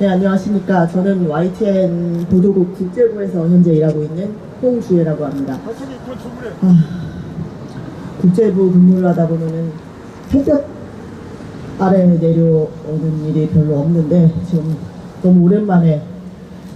네, 안녕하십니까. 저는 YTN 보도국 국제부에서 현재 일하고 있는 홍주혜라고 합니다. 아, 국제부 근무를 하다 보면은 햇볕 아래 내려오는 일이 별로 없는데 지금 너무 오랜만에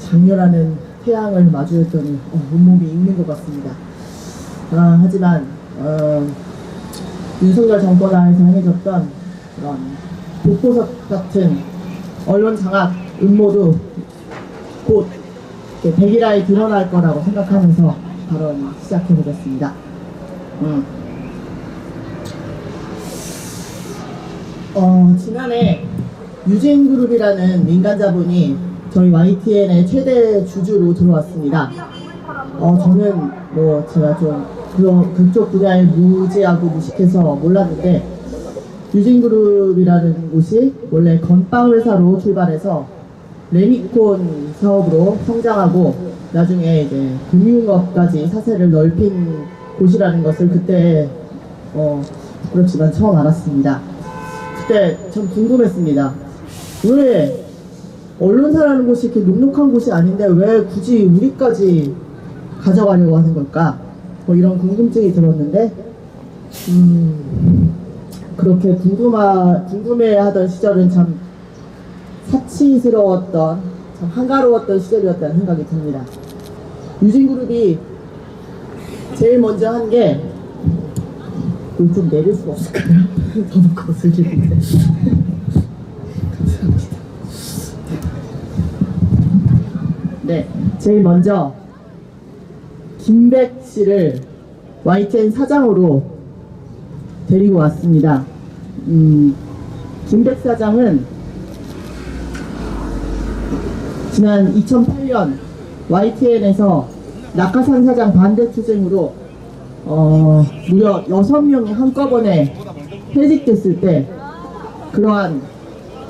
장렬하는 태양을 마주했더니 어, 온몸이 익는 것 같습니다. 아, 하지만 어, 윤석열 정권 하에서 행해졌던 그런 독보석 같은 언론 장악 음모도 곧 백일화에 드러날 거라고 생각하면서 발언 시작해 보겠습니다. 음. 어, 지난해 유진그룹이라는 민간 자본이 저희 YTN의 최대 주주로 들어왔습니다. 어, 저는 뭐 제가 좀 그런 그쪽 분야에 무지하고 무식해서 몰랐는데 유진그룹이라는 곳이 원래 건빵 회사로 출발해서 레미콘 사업으로 성장하고 나중에 이제 금융업까지 사세를 넓힌 곳이라는 것을 그때 어 그렇지만 처음 알았습니다. 그때 참 궁금했습니다. 왜 언론사라는 곳이 이렇게 녹록한 곳이 아닌데 왜 굳이 우리까지 가져가려고 하는 걸까? 뭐 이런 궁금증이 들었는데 음 그렇게 궁금하 궁금해하던 시절은 참 사치스러웠던 참 한가로웠던 시절이었다는 생각이 듭니다. 유진그룹이 제일 먼저 한 게 좀 내릴 수 없을까요? 너무 거슬리는데. 감사합니다. 네, 제일 먼저 김백 씨를 YTN 사장으로 데리고 왔습니다. 음, 김백 사장은 지난 2008년 YTN에서 낙하산 사장 반대 투쟁으로 어, 무려 6명이 한꺼번에 해직됐을 때 그러한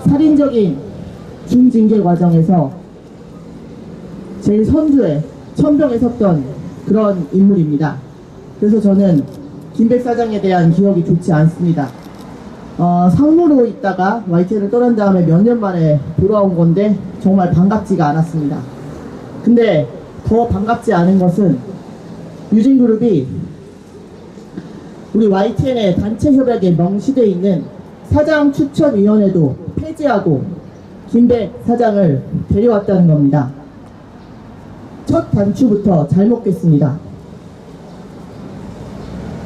살인적인 중징계 과정에서 제일 선두에 천병에 섰던 그런 인물입니다. 그래서 저는 김백 사장에 대한 기억이 좋지 않습니다. 어, 상무로 있다가 YTN을 떠난 다음에 몇 년 만에 돌아온 건데 정말 반갑지가 않았습니다. 근데 더 반갑지 않은 것은 유진그룹이 우리 YTN의 단체 협약에 명시되어 있는 사장 추천위원회도 폐지하고 김백 사장을 데려왔다는 겁니다. 첫 단추부터 잘 먹겠습니다.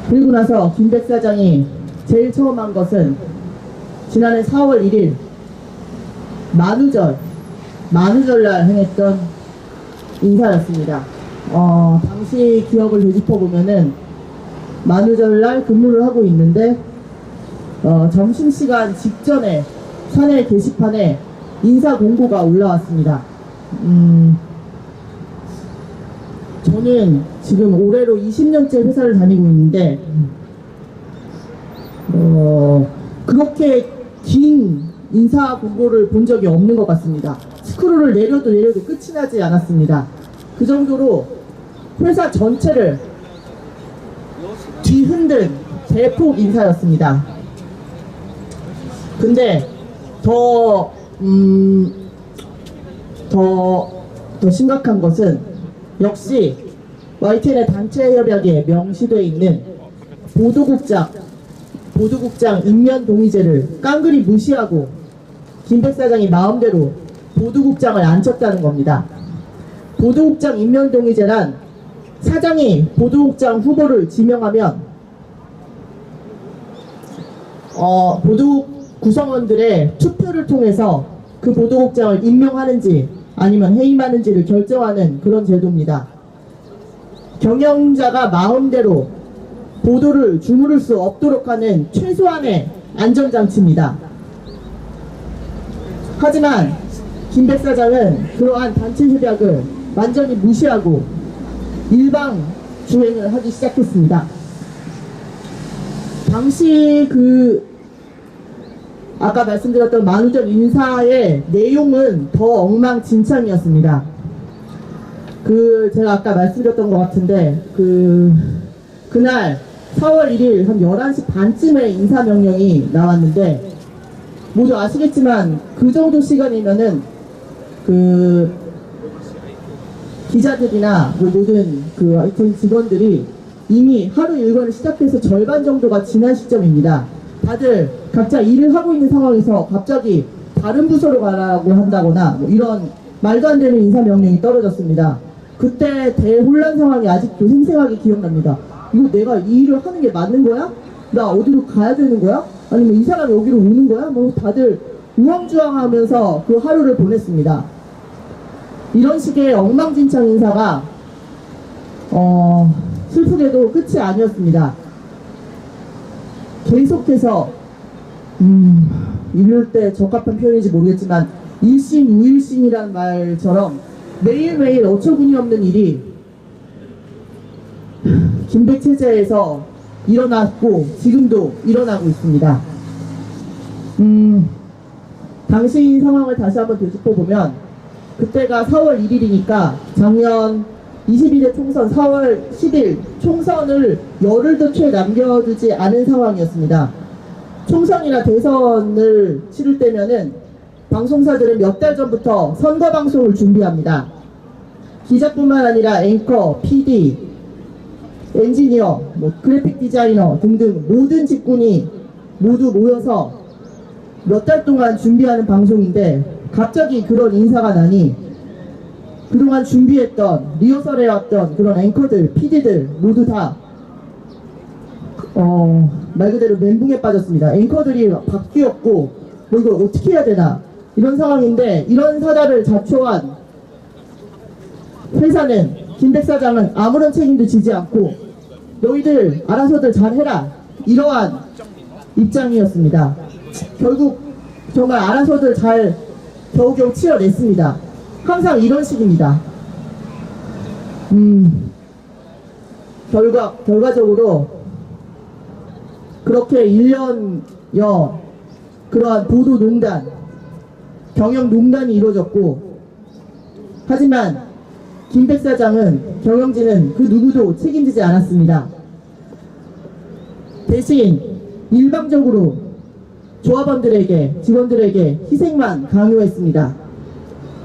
그리고 나서 김백 사장이 제일 처음 한 것은 지난해 4월 1일 만우절, 만우절날 행했던 인사였습니다. 어, 당시 기억을 되짚어 보면은 만우절날 근무를 하고 있는데 어, 점심시간 직전에 사내 게시판에 인사 공고가 올라왔습니다. 음, 저는 지금 올해로 20년째 회사를 다니고 있는데 어, 그렇게 긴 인사 공고를 본 적이 없는 것 같습니다. 스크롤을 내려도 내려도 끝이 나지 않았습니다. 그 정도로 회사 전체를 뒤흔든 대폭 인사였습니다. 근데 더, 음, 더, 더 심각한 것은 역시 YTN의 단체 협약에 명시되어 있는 보도국장, 보도국장 인면 동의제를 깡그리 무시하고 김 백 사장이 마음대로 보도국장을 앉혔다는 겁니다. 보도국장 인면 동의제란 사장이 보도국장 후보를 지명하면 어, 보도국 구성원들의 투표를 통해서 그 보도국장을 임명하는지 아니면 해임하는지를 결정하는 그런 제도입니다. 경영자가 마음대로 보도를 주무를 수 없도록 하는 최소한의 안전장치입니다. 하지만 김 백 사장은 그러한 단체 협약을 완전히 무시하고 일방 주행을 하기 시작했습니다. 당시 그 아까 말씀드렸던 만우절 인사의 내용은 더 엉망진창이었습니다. 그 제가 아까 말씀드렸던 것 같은데 그 그날 4월 1일 한 11시 반쯤에 인사 명령이 나왔는데 모두 아시겠지만 그 정도 시간이면은 그 기자들이나 뭐 모든 그 하여튼 직원들이 이미 하루 일과를 시작해서 절반 정도가 지난 시점입니다. 다들 각자 일을 하고 있는 상황에서 갑자기 다른 부서로 가라고 한다거나 뭐 이런 말도 안 되는 인사 명령이 떨어졌습니다. 그때 대혼란 상황이 아직도 생생하게 기억납니다. 이거 내가 이 일을 하는 게 맞는 거야? 나 어디로 가야 되는 거야? 아니면 이 사람이 여기로 오는 거야? 뭐 다들 우왕좌왕하면서 그 하루를 보냈습니다. 이런 식의 엉망진창 인사가 어, 슬프게도 끝이 아니었습니다. 계속해서 음, 이럴 때 적합한 표현인지 모르겠지만 일신 우일신이라는 말처럼 매일매일 어처구니 없는 일이 김백 체제에서 일어났고 지금도 일어나고 있습니다. 음, 당시 상황을 다시 한번 되짚어 보면 그때가 4월 1일이니까 작년 21대 총선 4월 10일 총선을 열흘도 채 남겨두지 않은 상황이었습니다. 총선이나 대선을 치를 때면은 방송사들은 몇 달 전부터 선거 방송을 준비합니다. 기자뿐만 아니라 앵커, PD, 엔지니어, 뭐 그래픽 디자이너 등등 모든 직군이 모두 모여서 몇 달 동안 준비하는 방송인데 갑자기 그런 인사가 나니 그동안 준비했던 리허설 해왔던 그런 앵커들, PD들 모두 다 어, 말 그대로 멘붕에 빠졌습니다. 앵커들이 바뀌었고 뭐 이걸 어떻게 해야 되나 이런 상황인데 이런 사달을 자초한 회사는 김 백 사장은 아무런 책임도 지지 않고 너희들 알아서들 잘해라 이러한 입장이었습니다. 결국 정말 알아서들 잘 겨우겨우 치러냈습니다. 항상 이런 식입니다. 음, 결과, 결과적으로 그렇게 1년여 그러한 보도 농단, 경영 농단이 이루어졌고, 하지만 김 백 사장은 경영진은 그 누구도 책임지지 않았습니다. 대신 일방적으로 조합원들에게, 직원들에게 희생만 강요했습니다.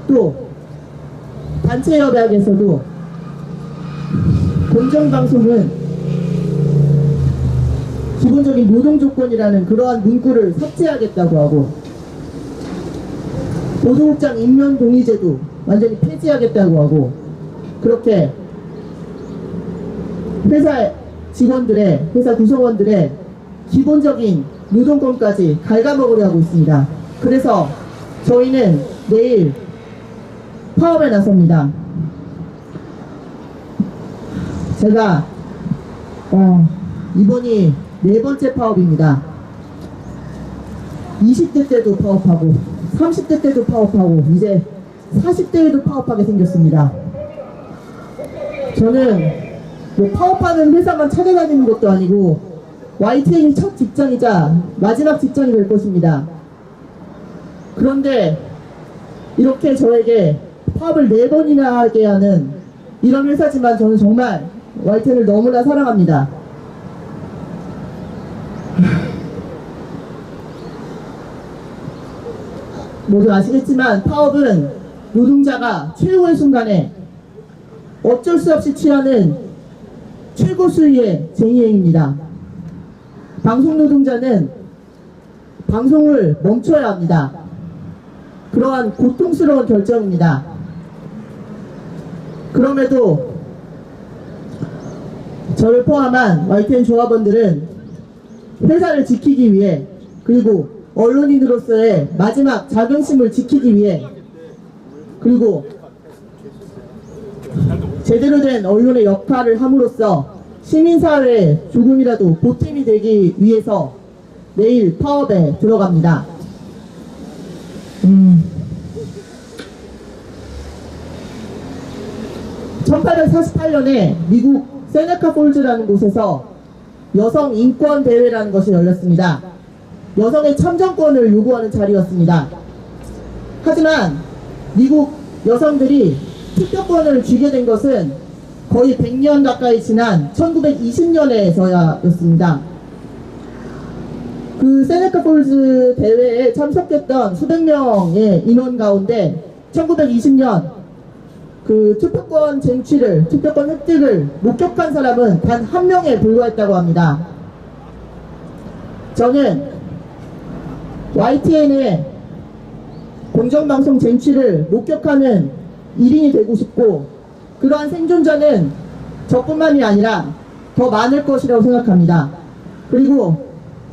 또 단체 협약에서도 공정방송은 기본적인 노동 조건이라는 그러한 문구를 삭제하겠다고 하고 보도국장 임면 동의제도 완전히 폐지하겠다고 하고 그렇게 회사 직원들의 회사 구성원들의 기본적인 노동권까지 갉아먹으려 하고 있습니다. 그래서 저희는 내일 파업에 나섭니다. 제가 어, 이번이 네 번째 파업입니다. 20대 때도 파업하고 30대 때도 파업하고 이제 40대에도 파업하게 생겼습니다. 저는 뭐 파업하는 회사만 찾아다니는 것도 아니고 YTN이 첫 직장이자 마지막 직장이 될 것입니다. 그런데 이렇게 저에게 파업을 네 번이나 하게 하는 이런 회사지만 저는 정말 YTN을 너무나 사랑합니다. 모두 아시겠지만 파업은 노동자가 최후의 순간에 어쩔 수 없이 취하는 최고 수위의 쟁의행입니다. 방송 노동자는 방송을 멈춰야 합니다. 그러한 고통스러운 결정입니다. 그럼에도 저를 포함한 YTN 조합원들은 회사를 지키기 위해 그리고 언론인으로서의 마지막 자존심을 지키기 위해 그리고 제대로 된 언론의 역할을 함으로써 시민사회에 조금이라도 보탬이 되기 위해서 내일 파업에 들어갑니다. 음. 1848년에 미국 세네카 폴즈라는 곳에서 여성 인권 대회라는 것이 열렸습니다. 여성의 참정권을 요구하는 자리였습니다. 하지만 미국 여성들이 투표권을 쥐게 된 것은 거의 100년 가까이 지난 1920년에서야였습니다. 그 세네카 폴즈 대회에 참석했던 수백 명의 인원 가운데 1920년 그 투표권 쟁취를, 투표권 획득을 목격한 사람은 단 한 명에 불과했다고 합니다. 저는 YTN의 공정방송 쟁취를 목격하는 일인이 되고 싶고 그러한 생존자는 저뿐만이 아니라 더 많을 것이라고 생각합니다. 그리고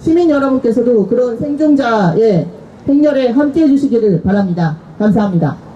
시민 여러분께서도 그런 생존자의 행렬에 함께 해 주시기를 바랍니다. 감사합니다.